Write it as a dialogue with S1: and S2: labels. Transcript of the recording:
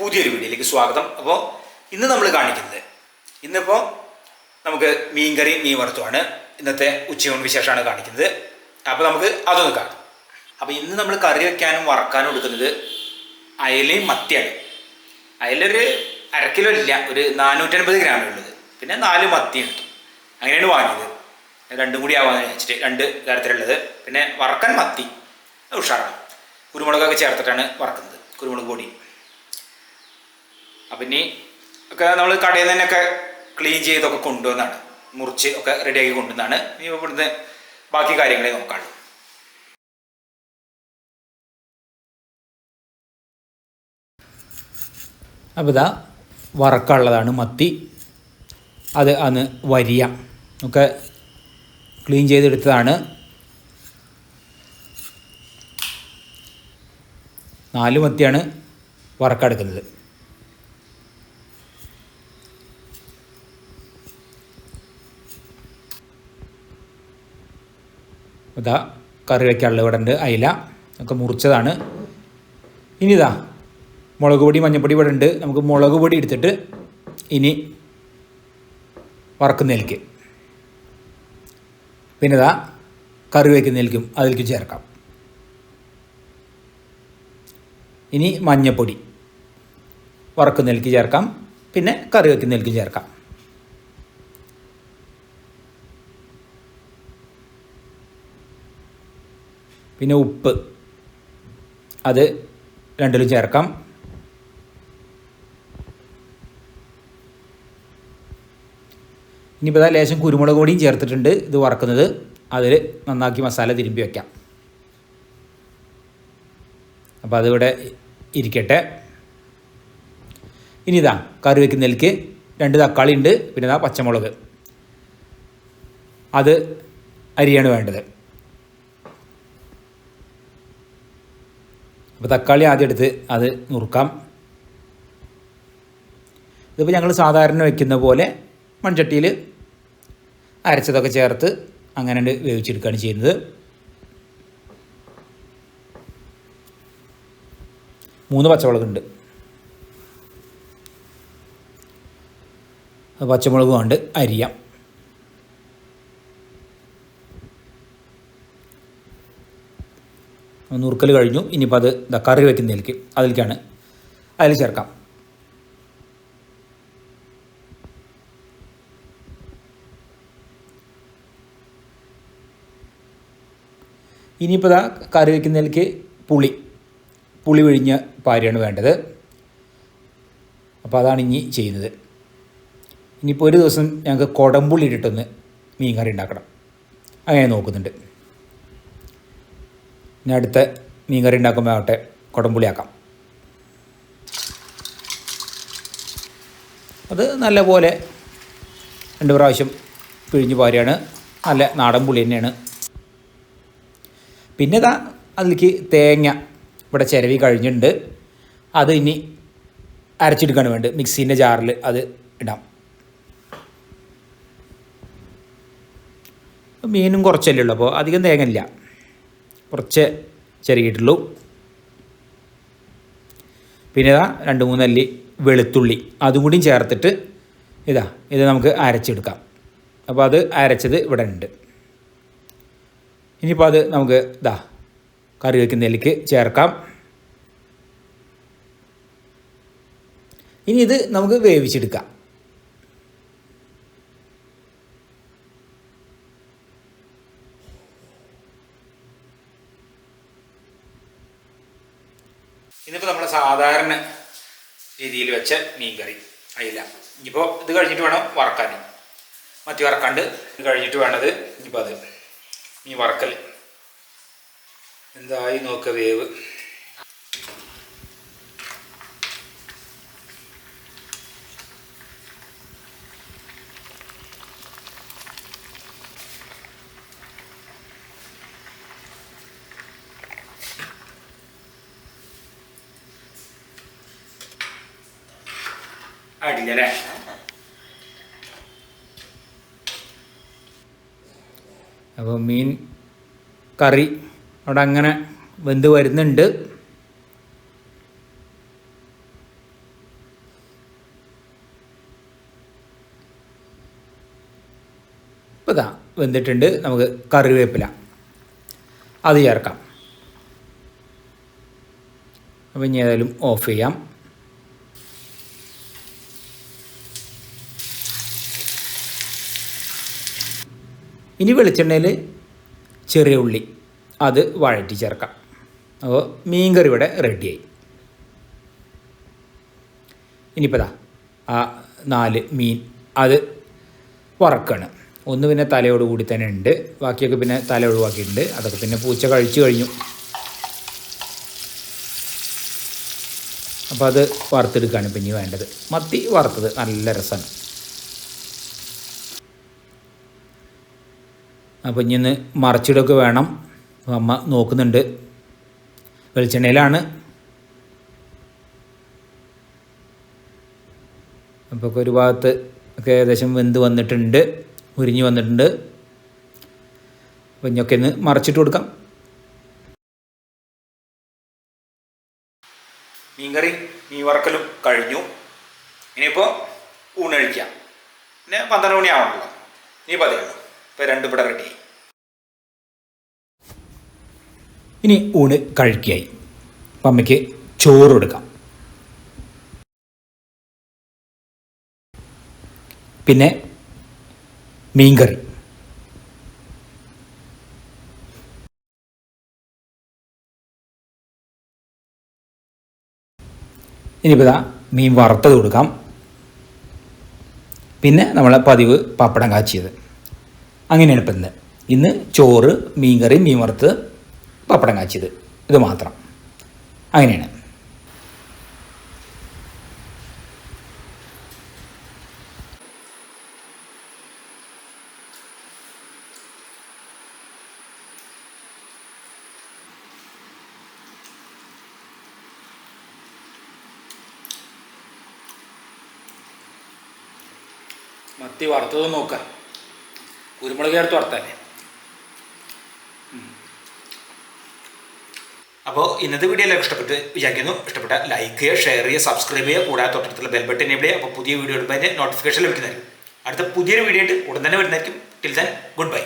S1: പുതിയൊരു വീഡിയോയിലേക്ക് സ്വാഗതം. അപ്പോൾ ഇന്ന് നമ്മൾ കാണിക്കുന്നത് ഇന്നിപ്പോൾ നമുക്ക് മീൻ കറി മീൻ വറുത്തുമാണ് ഇന്നത്തെ ഉച്ചയൂൺ വിശേഷമാണ് കാണിക്കുന്നത്. അപ്പോൾ നമുക്ക് അതൊന്ന് കാണാം. അപ്പോൾ ഇന്ന് നമ്മൾ കറി വെക്കാനും വറക്കാനും എടുക്കുന്നത് അയലയും മത്തിയാണ്. അയലൊരു അരക്കിലോ കിലോ ഇല്ല ഒരു നാനൂറ്റൻപത് ഗ്രാമേ ഉള്ളത് പിന്നെ നാല് മത്തി എടുത്തു അങ്ങനെയാണ് വാങ്ങിയത്. രണ്ടും കൂടി ആവാന്ന് വെച്ചിട്ട് രണ്ട് തരത്തിലുള്ളത്. പിന്നെ വറക്കാൻ മത്തി ഉഷാറാണ്. കുരുമുളകൊക്കെ ചേർത്തിട്ടാണ് വറക്കുന്നത് കുരുമുളക് പൊടി. അപ്പം ഇനി ഒക്കെ നമ്മൾ കടയിൽ നിന്ന് തന്നെയൊക്കെ ക്ലീൻ ചെയ്തൊക്കെ കൊണ്ടുവന്നാണ്. മുറിച്ച് ഒക്കെ റെഡിയാക്കി കൊണ്ടുവന്നാണ്. ഇനി ഇവിടുന്ന് ബാക്കി കാര്യങ്ങളെ നോക്കാണ്. അപ്പോൾ ഇതാ വറക്കാനുള്ളതാണ് മത്തി. അത് അന്ന് വരിയ. ഒക്കെ ക്ലീൻ ചെയ്തെടുത്തതാണ്. നാല് മത്തിയാണ് വറക്കെടുക്കുന്നത്. ഇതാ കറി വയ്ക്കാനുള്ള ഇവിടെ ഉണ്ട് അയില ഒക്കെ മുറിച്ചതാണ്. ഇനി ഇതാ മുളക് പൊടി മഞ്ഞൾപ്പൊടി ഇവിടെ ഉണ്ട്. നമുക്ക് മുളക് പൊടി എടുത്തിട്ട് ഇനി വറക്കുന്നതിലേക്ക്. പിന്നെ ഇതാ കറി വയ്ക്കുന്നതിലേക്കും അതിലേക്ക് ചേർക്കാം. ഇനി മഞ്ഞൾപ്പൊടി വറക്കുന്നതിലേക്ക് ചേർക്കാം. പിന്നെ കറി വയ്ക്കുന്നതിലേക്ക് ചേർക്കാം. പിന്നെ ഉപ്പ്. അത് രണ്ടിലും ചേർക്കാം. ഇനിയിപ്പോൾ ഇതാ ലേശം കുരുമുളക് പൊടിയും ചേർത്തിട്ടുണ്ട്. ഇത് വറക്കുന്നത്. അതിൽ നന്നാക്കി മസാല തിരുമ്പി വയ്ക്കാം അപ്പോൾ അതിവിടെ ഇരിക്കട്ടെ. ഇനി ഇതാ കറി വയ്ക്കുന്നതിലേക്ക് രണ്ട് തക്കാളി ഉണ്ട്. പിന്നെ ഇതാ പച്ചമുളക്. അത് അരിയാണ് വേണ്ടത്. അപ്പോൾ തക്കാളി ആദ്യം എടുത്ത് അത് നുറുക്കാം. ഇതിപ്പോൾ ഞങ്ങൾ സാധാരണ വയ്ക്കുന്ന പോലെ മൺചട്ടിയിൽ അരച്ചതൊക്കെ ചേർത്ത് അങ്ങനെ വേവിച്ചെടുക്കുകയാണ് ചെയ്യുന്നത്. മൂന്ന് പച്ചമുളകുണ്ട്. പച്ചമുളക് കൊണ്ട് അരിയാം. നുറുക്കൽ കഴിഞ്ഞു. ഇനിയിപ്പോൾ അത് ഇതാ കറി വയ്ക്കുന്നതിലേക്ക് അതിലേക്കാണ്. അതിൽ ചേർക്കാം. ഇനിയിപ്പോൾ ഇതാ കറി വയ്ക്കുന്നതിലേക്ക് പുളി. പുളി പിഴിഞ്ഞ പാരിയാണ് വേണ്ടത്. അപ്പോൾ അതാണ് ഇനി ചെയ്യുന്നത്. ഇനിയിപ്പോൾ ഒരു ദിവസം ഞങ്ങൾക്ക് കുടംപുളി ഇട്ടിട്ടൊന്ന് മീൻ കറി ഉണ്ടാക്കണം. അങ്ങനെ നോക്കുന്നുണ്ട്. ഇനി അടുത്ത മീൻ കറി ഉണ്ടാക്കുമ്പോൾ ആവട്ടെ കുടംപുളി ആക്കാം അത് നല്ലപോലെ രണ്ട് പ്രാവശ്യം പിഴിഞ്ഞ് പാരിയാണ് നല്ല നാടൻ പുളി തന്നെയാണ്. പിന്നെ ഇതാ അതിലേക്ക് തേങ്ങ ഇവിടെ ചിരവി കഴിഞ്ഞിട്ടുണ്ട്. അത് ഇനി അരച്ചെടുക്കാൻ വേണ്ടത്. മിക്സീന്റെ ജാറിൽ അത് ഇടാം. മീനും കുറച്ചല്ലേ ഉള്ളൂ. അപ്പോൾ അധികം തേങ്ങ ഇല്ല. കുറച്ച് ചെറിയിട്ടുള്ളൂ പിന്നെ ഇതാ രണ്ട് മൂന്നല്ലി വെളുത്തുള്ളി. അതും കൂടിയും ചേർത്തിട്ട് ഇതാ ഇത് നമുക്ക് അരച്ചെടുക്കാം. അപ്പോൾ അത് അരച്ചത് ഇവിടെ ഉണ്ട്. ഇനിയിപ്പോൾ അത് നമുക്ക് ഇതാ കറി വയ്ക്കുന്നതിലേക്ക് ചേർക്കാം. ഇനി ഇത് നമുക്ക് വേവിച്ചെടുക്കാം. ഇന്നിപ്പോൾ നമ്മൾ സാധാരണ രീതിയിൽ വെച്ച മീൻ കറി അയില ഇനിയിപ്പോൾ ഇത് കഴിഞ്ഞിട്ട് വേണം വറക്കാൻ. മത്തി വറക്കാണ്ട് ഇത് കഴിഞ്ഞിട്ട് വേണത് ഇനിയിപ്പോൾ അത്. മീൻ വറക്കൽ എന്തായി നോക്കുക വേവ്. ആയിട്ടില്ല അപ്പോൾ മീൻ കറി അവിടെ അങ്ങനെ വെന്ത് വരുന്നുണ്ട്. ഇപ്പോൾ ഇതാ വെന്തിട്ടുണ്ട്. നമുക്ക് കറിവേപ്പില. അത് ചേർക്കാം. അപ്പം ഇനി ഏതായാലും ഓഫ് ചെയ്യാം. ഇനി വെളിച്ചെണ്ണയിൽ ചെറിയ ഉള്ളി. അത് വഴറ്റി ചേർക്കാം. അപ്പോൾ മീൻ കറി ഇവിടെ റെഡിയായി. ഇനിയിപ്പോൾ ദാ ആ നാല് മീൻ അത് വറക്കാണ്. ഒന്ന് പിന്നെ തലയോട് കൂടി തന്നെ ഉണ്ട്. ബാക്കിയൊക്കെ പിന്നെ തല ഒഴിവാക്കിയിട്ടുണ്ട്. അതൊക്കെ പിന്നെ പൂച്ച കഴിച്ചു കഴിഞ്ഞു. അപ്പോൾ അത് വറുത്തെടുക്കുകയാണ് പിന്നെ വേണ്ടത്. മത്തി വറുത്തത് നല്ല രസമാണ് അപ്പോൾ ഇനി ഒന്ന് മറച്ചിടൊക്കെ വേണം. അമ്മ നോക്കുന്നുണ്ട്. വെളിച്ചെണ്ണയിലാണ്. അപ്പോൾ ഒരു ഭാഗത്ത് ഒക്കെ ഏകദേശം വെന്ത് വന്നിട്ടുണ്ട്. ഉരിഞ്ഞ് വന്നിട്ടുണ്ട്. അപ്പോൾ ഇനിയൊക്കെ ഒന്ന് മറച്ചിട്ട് കൊടുക്കാം. മീൻകറി മീൻ വറക്കലും കഴിഞ്ഞു. ഇനിയിപ്പോൾ ഊണഴിക്കാം പിന്നെ പന്ത്രണ്ട് മണി നീ പതിനൊന്ന് ഇപ്പോൾ രണ്ട് ഇവിടെ റെഡിയായി ഇനി ഊണ് കഴുകിയായി. അപ്പം അമ്മയ്ക്ക് ചോറ് കൊടുക്കാം. പിന്നെ മീൻകറി. ഇനിയിപ്പോൾ ഇതാ മീൻ വറുത്തത് കൊടുക്കാം. പിന്നെ നമ്മളെ പതിവ് പപ്പടം കാച്ചിയത്. അങ്ങനെയാണ് ഇപ്പം ഇന്ന്. ഇന്ന് ചോറ് മീൻകറി മീൻ വറുത്തത് പപ്പടം കാച്ചിയത്. ഇത് മാത്രം. അങ്ങനെയാണ്. മത്തി വറുത്തത് നോക്കാം. കുരുമുളക് ചേർത്ത് വറുത്തല്ലേ അപ്പോൾ ഇന്നത്തെ വീഡിയോ എല്ലാവർക്കും ഇഷ്ടപ്പെട്ട് വിചാരിക്കുന്നു. ഇഷ്ടപ്പെട്ട ലൈക്ക് ചെയ്യുക ഷെയർ ചെയ്യുക സബ്സ്ക്രൈബ് ചെയ്യുക. കൂടാതെ തൊട്ടടുത്തുള്ള ബെൽബട്ടൻ എവിടെ അപ്പോൾ പുതിയ വീഡിയോ ഇടുമ്പോൾ അതിന്റെ നോട്ടിഫിക്കേഷൻ ലഭിക്കുന്നതായിരിക്കും. അടുത്ത പുതിയൊരു വീഡിയോ ആയിട്ട് ഉടൻ തന്നെ വരുന്നതായിരിക്കും. Till then good bye